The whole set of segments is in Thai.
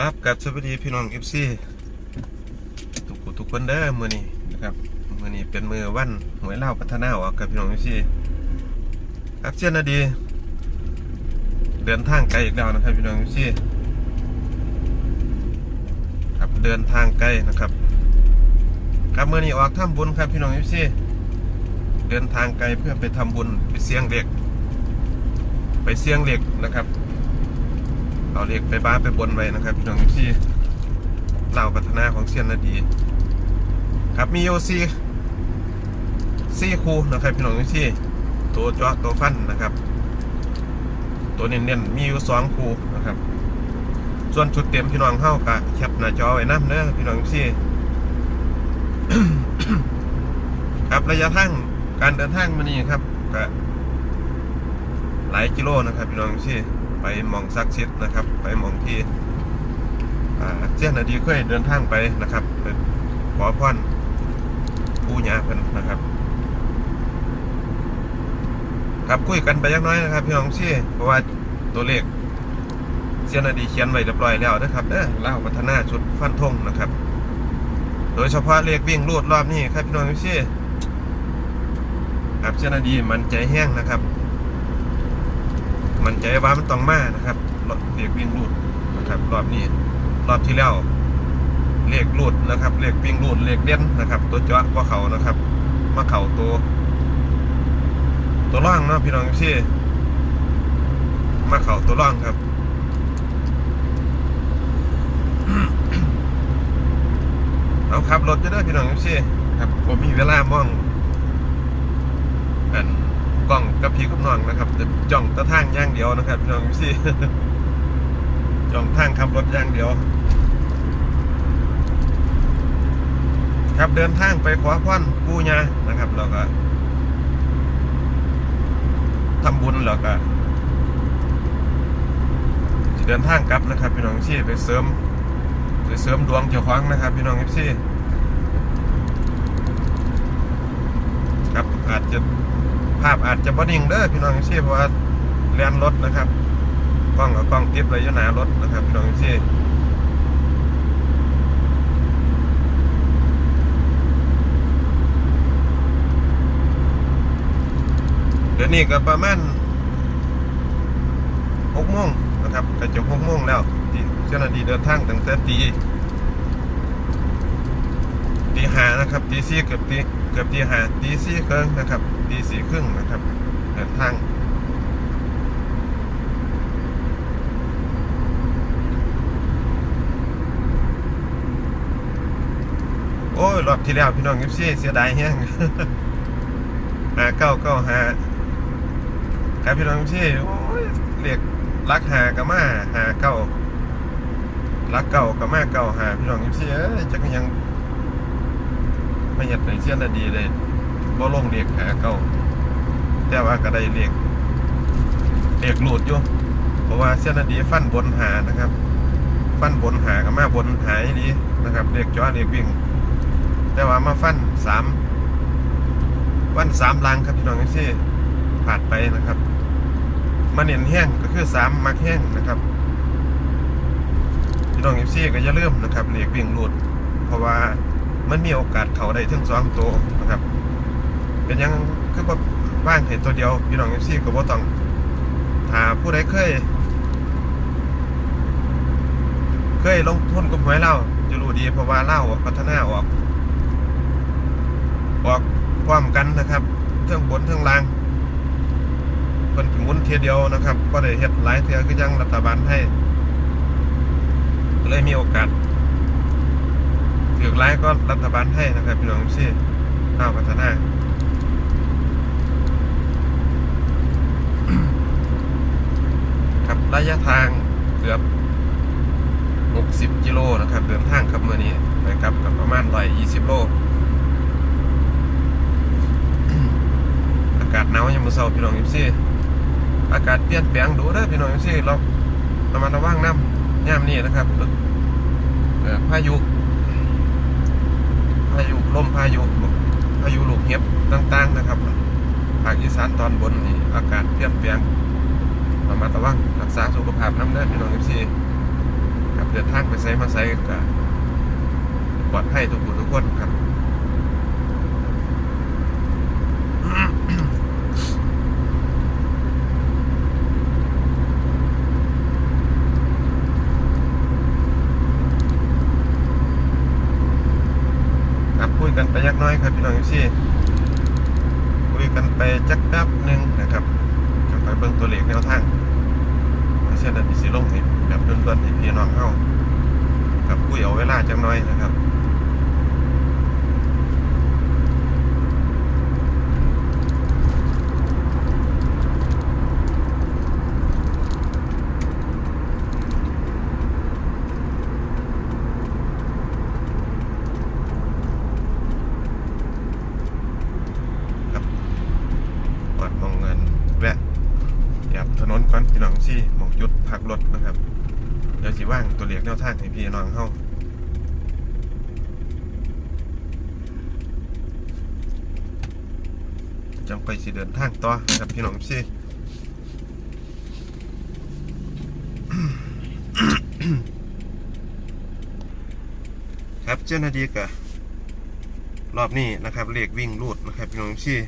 ครับกับสวัสดีพี่น้องเอฟซีทุกคนทุกคนเด้อมือนี้นะครับมือนี้เป็นมือวันหวยเล่าพัฒนาออกกับพี่น้องเอฟซีครับเช่นนาดี เดินทางไกลอีกแล้วนะครับพี่น้องเอฟซีครับเดินทางไกลนะครับ ครับมือนี้ออกทำบุญครับพี่น้องเอฟซีเดินทางไกลเพื่อไปทำบุญไปเสี่ยงเหล็ก ไปเสี่ยงเหล็กนะครับ เอาเรียกไปบ้านไปบนไว้นะครับพี่น้องที่เหล่าพัฒนาของเซียนนาดี ครับมีโยซีซีคูนะครับพี่น้องที่ตัวจาะตัวฟันนะครับ ตัวเน้นๆมีอยู่สองคูนะครับ ส่วนชุดเต็มพี่น้องเข้ากะแคปหน้าจอไว้น้ำเด้อพี่น้องที่ครับระยะทางการเดินทางมานี่ครับกะหลายกิโลนะครับพี่น้องที่ ไปมองซักชิดนะครับ ไปมองที่เจ้าหน้าที่เคยเดินทางไปนะครับไปขอพรผู้ญาเพิ่นนะครับครับคุยกันไปยักน้อยนะครับพี่น้องชี่เพราะว่าตัวเลขเจ้าหน้าที่เขียนไว้เรียบร้อยแล้วนะครับเด้อเล่าพัฒนาชุดฟันธงนะครับ โดยเฉพาะเลขวิ่งรูดรอบนี้ครับพี่น้องชี่ครับเจ้าหน้าที่มันใจแห้งนะครับ มันใจว่ามันต้องมานะครับรถเรียกวิ่งรูดนะครับรอบนี้รอบที่แล้วเรียกรูดนะครับเรียกวิ่งรูดเรียกเด่นนะครับ ตัวจาะว่าเขานะครับมาเข่าตัว ตัวร่างเนาะพี่น้องพี่มาเข่าตัวร่างครับเอาขับรถจะได้พี่น้องพี่ครับผมมีเวลามองอัน กล้องกับพี่กับน้องนะครับจะจ้องตะทางย่างเดียวนะครับพี่น้องพี่จ้องทางขับรถย่างเดียว ครับเดินทางไปขวาพ่อนปูญานะครับแล้วก็ทำบุญแล้วก็เดินทางกลับนะครับ พี่น้องพี่ไปเสริมไปเสริมดวงเจ้าของนะครับ พี่น้องพี่ครับอาจจะ ภาพอาจจะบอนิ่งเด้อพี่น้องเอฟซีเพราะว่าแลนรถนะครับ กล้องกับกล้องติดไว้อยหนารถนะครับพี่น้องเอฟซีเดี๋ยวนี้ก็ประมาณหกโมงนะครับก็จะหกโมงแล้วที่เจ้าหน้าที่เดินทางตั้งแต่ตี ตีห้านะครับตีสี่เกือบตีเกือบตีห้าตีสี่ครึ่งนะครับตีสี่ครึ่งนะครับเดินทางโอ้ยรอบที่แล้วพี่น้องยิปซี่เสียดายแห้งหาเก้าเก้าหาครับพี่น้องยิปซี่โอ้ยเรียกรักหากับมาหาเก้ารักเก่ากับมาเก่าหาพี่น้องยิปซี่เอ้ยจักยัง ไม่เห็ดในเสี้ยนดีเลยบ่ลงเรียกหาเก่าแต่ว่าก็ได้เรียกเรียกหลุดอยู่เพราะว่าเสี้ยนดีฟันบนหานะครับ ฟันบนหากับมาบนหายดีนะครับเรียกจ้อเรียกวิ่ง แต่ว่ามาฟันสามวันสามลังครับพี่น้องที่ผ่านไปนะครับมาเน้นแห้งก็คือสามมักแห้งนะครับพี่น้องเอฟซีก็อย่าลืมนะครับเรียกวิ่งหลุดเพราะว่า มันมีโอกาสเขาได้ถึงสองตัวนะครับ เป็นยังคือว่าว่างเห็นตัวเดียวพี่น้องเอฟซีก็บ่ต้องถ้าผู้ใดเคย เคยลงทุนกับหวยเล่าจะรู้ดีเพราะว่าเล่าพัฒนาออก ออกพร้อมกันนะครับเทั้งบนเทั้งล่างเพิ่นมุนเทียเดียวนะครับก็ได้เฮ็ดหลายเทื่อคือยังรัฐบาลให้เลยมีโอกาส ถือหลายก็รัฐบาลให้นะครับพี่น้องซี่ข้าวพัฒนาครับระยะทางเกือบ 60 กิโลนะครับเดินทางครับเมื่อนี้ไปกลับกับประมาณ120โลอากาศหนาวยามมื้อเช้าพี่น้องเอฟซีอากาศเปลี่ยนแปลงดูเด้อพี่น้องเอฟซีเราประมัดระวังน้ำยามนี้นะครับพายุ พายุลมพายุพายุลูกเห็บต่างๆนะครับภาคอีสานตอนบนนี่อากาศเปลี่ยนแปลงระมัดระวังรักษาสุขภาพน้ำเด้อพี่น้องเอฟซีครับเดินทางไปไซมาไซก็ปลอดภัยทุกคนทุกคนครับ ครับคุย กันไปยักน้อยครับพี่น้องซี่คุยกันไปจักแป๊บหนึ่งนะครับจะไปเบิ่งตัวเลขแนวทางไม่ใช่ดันดิสิลงให้แบบเพื่อนๆให้พี่น้องเข้ากับคุยเอาเวลาจังน้อยนะครับวัดมองเงินแวะแอบถนนก่อนพี่น้องซี่หมอง จุดพักรถนะครับ เดี๋ยวสิว่างตัวเลขแนวทางให้พี่น้องเข้าจังไปสิเดินทางต่อนะครับพี่น้องซี่ครับเจ้าหน้าที่กะรอบนี้นะครับเลขวิ่งรูดนะครับพี่น้องซี่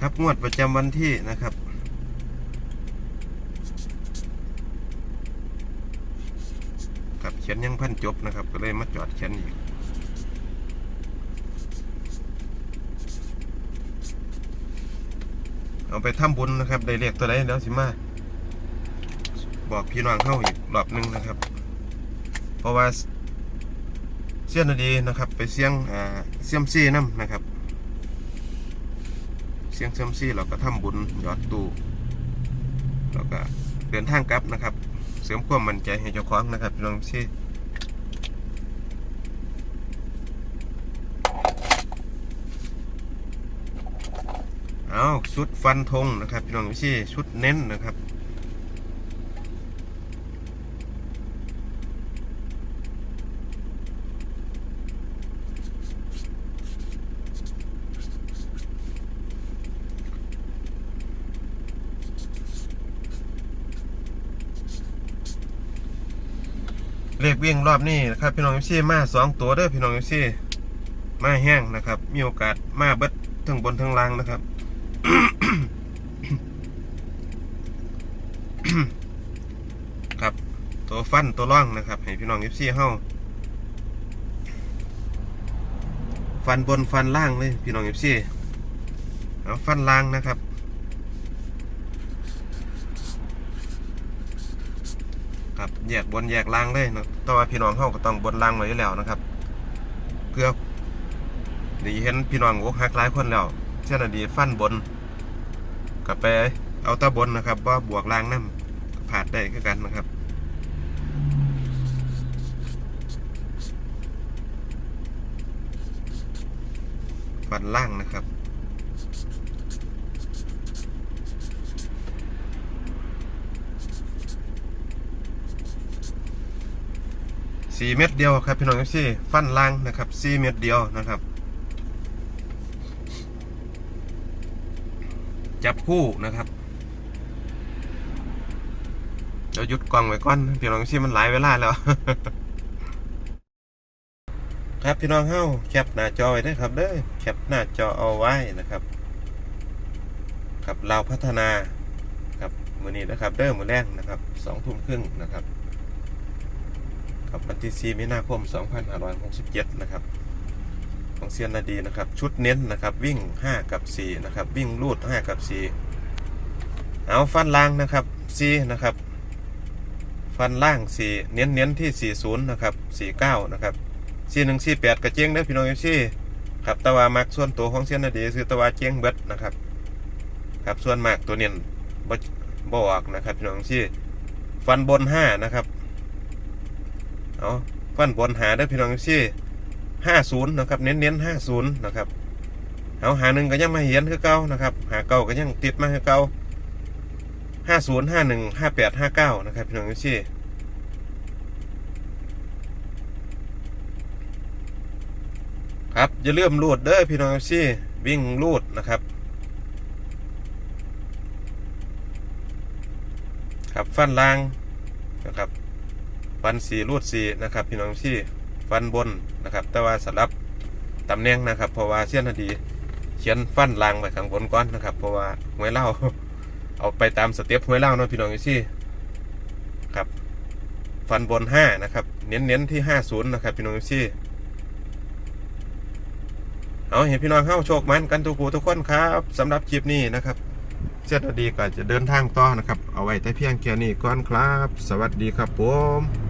ครับงวดประจำวันที่นะครับครับเขียนยังพันจบนะครับ ก็เลยมาจอดเขียนอีกเอาไปทำบุญนะครับ ได้เรียกตัวใดแล้วสิมาบอกพี่น้องเข้าอีกรอบหนึงนะครับ เพราะว่าเสี้ยนดีนะครับ ไปเสี่ยงอ่าเสี่ยมซี่น้ำนะครับ สียงเซยมซี่เราก็ทำบุญยอดตู้เราก็เดินทางกลับนะครับ เสริมความมั่นใจให้เจ้าของนะครับพี่น้องซี่เอาชุดฟันธงนะครับพี่น้องพี่ชุดเน้นนะครับ เลขวิ่งรอบนี้นะครับพี่น้องเอฟซีมาสองตัวเด้อพี่น้องเอฟซีมาแห้งนะครับ มีโอกาสมาเบิดทั้งบนทั้งล่างนะครับครับตัวฟันตัวร่องนะครับ ให้พี่น้องเอฟซีเฮาฟันบนฟันล่างเลยพี่น้องเอฟซีเอาฟันล่างนะครับ ครับ แยกบนแยกล่างเลยนะแต่ว่าพี่น้องเขาก็ต้องบนล่างไว้อยู่แล้วนะครับ เพื่อดีเห็นพี่น้องอกหักหลายคนแล้วเช่นอดีฟันบนกับไปเอาตาบนนะครับว่าบวกล่างน้ำผ่านได้ก็กันนะครับฟันล่างนะครับ สี่เม็ดเดียวครับพี่น้องเอฟซีฟันล่างนะครับสี่เม็ดเดียวนะครับ จับคู่นะครับเดี๋ยวหยุดกล้องไว้ก่อนพี่น้องเอฟซีมันหลายเวลาแล้ว ครับพี่น้องเฮ้าแคปหน้าจอไว้ได้ครับเด้อแคปหน้าจอเอาไว้นะครับครับเราพัฒนาครับมือนี้นะครับ เด้อมือแรกนะครับสองทุ่มครึ่งนะครับ ครับวันที่4มีนาคม 2567 นะครับ ของเซียนนาดีนะครับ ชุดเน้นนะครับ วิ่ง 5 กับ 4 นะครับ วิ่งลูด 5 กับ 4 เอาฟันล่างนะครับ 4 นะครับ ฟันล่างสี่เน้นเน้นๆที่สี่ศูนะครับสี่เก้านะครับสี่หนึ่งสี่แปดกระเจียงได้อพี่น้องเอฟซีครับตะวามักส่วนตัวของเซียนนาดีคือตะวาเจียงเบิดนะครับ ครับส่วนมากตัวเนียนบ่บออกนะครับพี่น้องเอฟซีฟันบนห้านะครับ เอาฟันบนหาได้อพี่น้องเอฟซีห้าศูนย์นะครับ เน้นเน้นห้าศูนย์นะครับเอาหาหนึ่งก็ยังมาเห็นคือเก่านะครับ หาเก่าก็ยังติดมาคือเก่าห้าศูนย์ห้าหนึ่งห้าแปดห้าเก้านะครับพี่น้องทุกท่ครับอย่าลืมรูดเด้อพี่น้องทุกท่วิ่งรูดนะครับครับฟันล่างนะครับ ฟันสีรูดสีนะครับ พี่น้องทุกท่ฟันบนนะครับ แต่ว่าสลับตำแหน่งนะครับ เพราะว่าเสี้ยนนาดี เขียนฟันล่างไว้ข้างบนก่อนนะครับ เพราะว่าหวยเล่าเอาไปตามสเต็ปหวยเล่าเนาะพี่น้องที่ครับ ฟันบนห้านะครับ เน้นเน้นๆที่ห้าศูนย์นะครับ พี่น้องที่เอาเห็นพี่น้องเข้าโชคมันกันทุกผู้ทุกคนครับสำหรับคลิปนี้นะครับเสียดดีก็จะเดินทางต่อนะครับ เอาไว้แต่เพียงแค่นี้ก่อนครับ สวัสดีครับผม